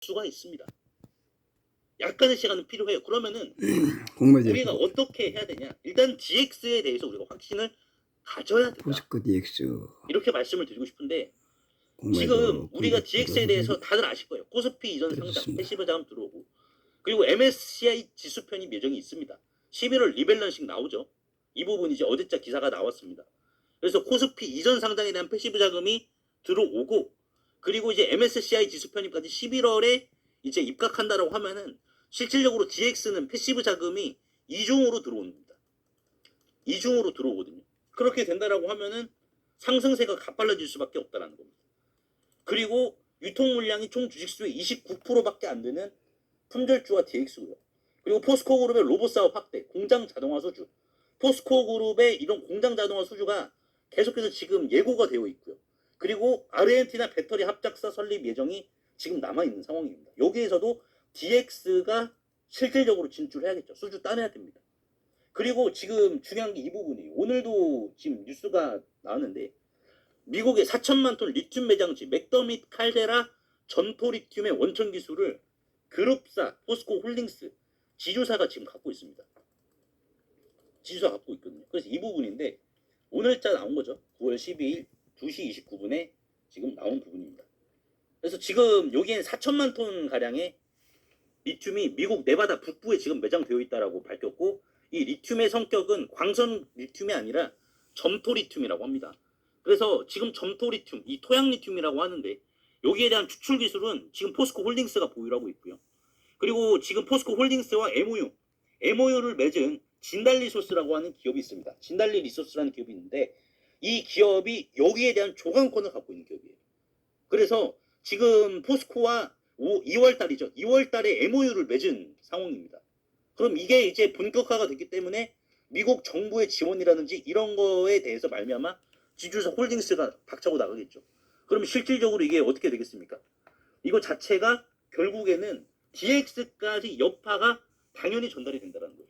수가 있습니다. 약간의 시간은 필요해요. 그러면은 공매제 우리가 어떻게 해야 되냐? 일단 DX에 대해서 우리가 확신을 가져야 된다. 포스코 DX 이렇게 말씀을 드리고 싶은데 지금 우리가 DX에 대해서 다들 아실 거예요. 코스피 이전 상장. 패시브 자금 들어오고 그리고 MSCI 지수 편입 예정이 있습니다. 11월 리밸런싱 나오죠. 이 부분이 이제 어제자 기사가 나왔습니다. 그래서 코스피 이전 상장에 대한 패시브 자금이 들어오고 그리고 이제 MSCI 지수 편입까지 11월에 이제 입각한다라고 하면은 실질적으로 DX는 패시브 자금이 이중으로 들어옵니다. 이중으로 들어오거든요. 그렇게 된다라고 하면은 상승세가 가빨라질 수밖에 없다라는 겁니다. 그리고 유통 물량이 총 주식 수의 29%밖에 안 되는 품절주와 DX고요. 그리고 포스코 그룹의 로봇 사업 확대, 공장 자동화 수주. 포스코 그룹의 이런 공장 자동화 수주가 계속해서 지금 예고가 되어 있고요. 그리고 아르헨티나 배터리 합작사 설립 예정이 지금 남아 있는 상황입니다. 여기에서도 DX가 실질적으로 진출해야겠죠. 수주 따내야 됩니다. 그리고 지금 중요한 게 이 부분이에요. 오늘도 지금 뉴스가 나왔는데 미국의 4천만 톤 리튬 매장지 맥더밋 칼데라 전토 리튬의 원천 기술을 그룹사 포스코 홀딩스 지주사가 지금 갖고 있습니다. 지주사 갖고 있거든요. 그래서 이 부분인데 오늘자 나온 거죠. 9월 12일 2시 29분에 지금 나온 부분입니다. 그래서 지금 여기엔 4천만 톤 가량의 리튬이 미국 네바다 북부에 지금 매장되어 있다라고 밝혔고 이 리튬의 성격은 광선 리튬이 아니라 점토 리튬이라고 합니다. 그래서 지금 점토 리튬, 이 토양 리튬이라고 하는데 여기에 대한 추출 기술은 지금 포스코 홀딩스가 보유를 하고 있고요. 그리고 지금 포스코 홀딩스와 MOU, MOU를 맺은 진달리 소스라고 하는 기업이 있습니다. 진달리 리소스라는 기업이 있는데 이 기업이 여기에 대한 조강권을 갖고 있는 기업이에요. 그래서 지금 포스코와 2월 달이죠. 2월 달에 MOU를 맺은 상황입니다. 그럼 이게 이제 본격화가 됐기 때문에 미국 정부의 지원이라든지 이런 거에 대해서 말미암아 지주사 홀딩스가 박차고 나가겠죠. 그럼 실질적으로 이게 어떻게 되겠습니까? 이거 자체가 결국에는 DX까지 여파가 당연히 전달이 된다는 거예요.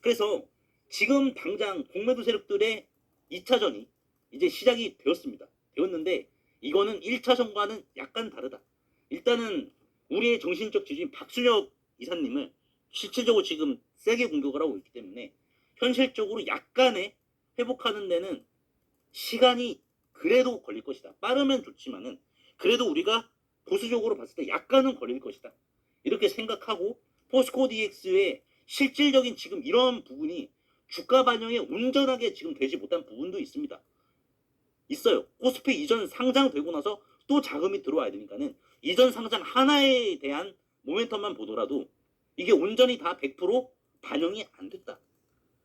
그래서 지금 당장 공매도 세력들의 2차전이 이제 시작이 되었습니다. 되었는데 이거는 1차전과는 약간 다르다. 일단은 우리의 정신적 지주인 박순혁 이사님을 실질적으로 지금 세게 공격을 하고 있기 때문에 현실적으로 약간의 회복하는 데는 시간이 그래도 걸릴 것이다. 빠르면 좋지만은 그래도 우리가 보수적으로 봤을 때 약간은 걸릴 것이다. 이렇게 생각하고 포스코 DX의 실질적인 지금 이런 부분이 주가 반영에 온전하게 지금 되지 못한 부분도 있습니다. 있어요. 코스피 이전 상장되고 나서 또 자금이 들어와야 되니까는 이전 상장 하나에 대한 모멘텀만 보더라도 이게 온전히 다 100% 반영이 안 됐다.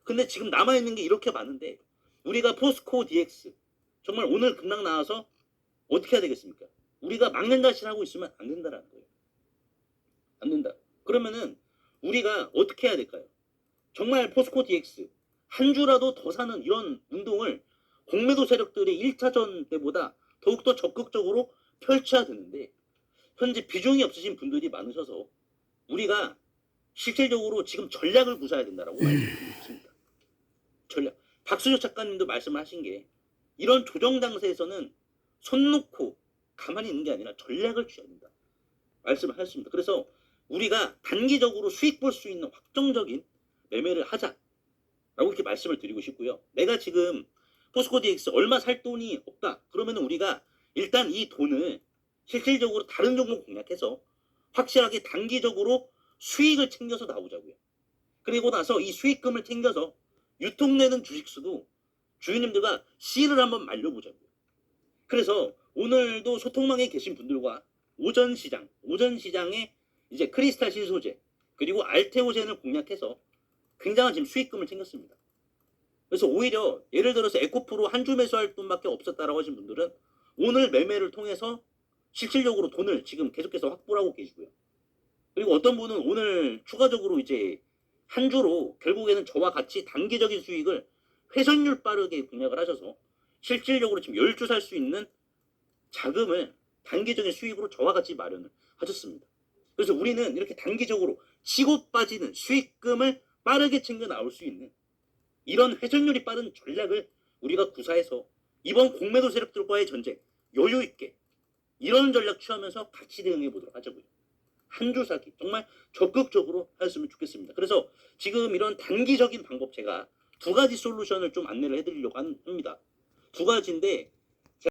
근데 지금 남아있는 게 이렇게 많은데 우리가 포스코 DX 정말 오늘 급락 나와서 어떻게 해야 되겠습니까? 우리가 막는 자신 하고 있으면 안 된다라는 거예요. 안 된다. 그러면은 우리가 어떻게 해야 될까요? 정말 포스코 DX 한 주라도 더 사는 이런 운동을 공매도 세력들의 1차전 때보다 더욱더 적극적으로 펼쳐야 되는데 현재 비중이 없으신 분들이 많으셔서 우리가 실질적으로 지금 전략을 구사해야 된다라고 말씀드리고 있습니다. 전략. 박수조 작가님도 말씀하신 게 이런 조정 장세에서는 손 놓고 가만히 있는 게 아니라 전략을 취해야 된다. 말씀을 하셨습니다. 그래서 우리가 단기적으로 수익 볼 수 있는 확정적인 매매를 하자. 라고 이렇게 말씀을 드리고 싶고요. 내가 지금 포스코 DX 얼마 살 돈이 없다. 그러면 우리가 일단 이 돈을 실질적으로 다른 종목 공략해서 확실하게 단기적으로 수익을 챙겨서 나오자고요. 그리고 나서 이 수익금을 챙겨서 유통되는 주식수도 주인님들과 씨를 한번 말려보자고요. 그래서 오늘도 소통망에 계신 분들과 오전 시장, 오전 시장에 이제 크리스탈 신소재 그리고 알테오젠을 공략해서 굉장한 지금 수익금을 챙겼습니다. 그래서 오히려 예를 들어서 에코프로 한 주 매수할 돈밖에 없었다라고 하신 분들은 오늘 매매를 통해서 실질적으로 돈을 지금 계속해서 확보를 하고 계시고요. 그리고 어떤 분은 오늘 추가적으로 이제 한 주로 결국에는 저와 같이 단기적인 수익을 회전율 빠르게 공략을 하셔서 실질적으로 지금 10주 살 수 있는 자금을 단기적인 수익으로 저와 같이 마련을 하셨습니다. 그래서 우리는 이렇게 단기적으로 치고 빠지는 수익금을 빠르게 챙겨 나올 수 있는 이런 회전율이 빠른 전략을 우리가 구사해서 이번 공매도 세력들과의 전쟁 여유 있게 이런 전략 취하면서 같이 대응해 보도록 하자고요. 한주 사기 정말 적극적으로 하였으면 좋겠습니다. 그래서 지금 이런 단기적인 방법 제가 두 가지 솔루션을 좀 안내를 해드리려고 한- 합니다. 두 가지인데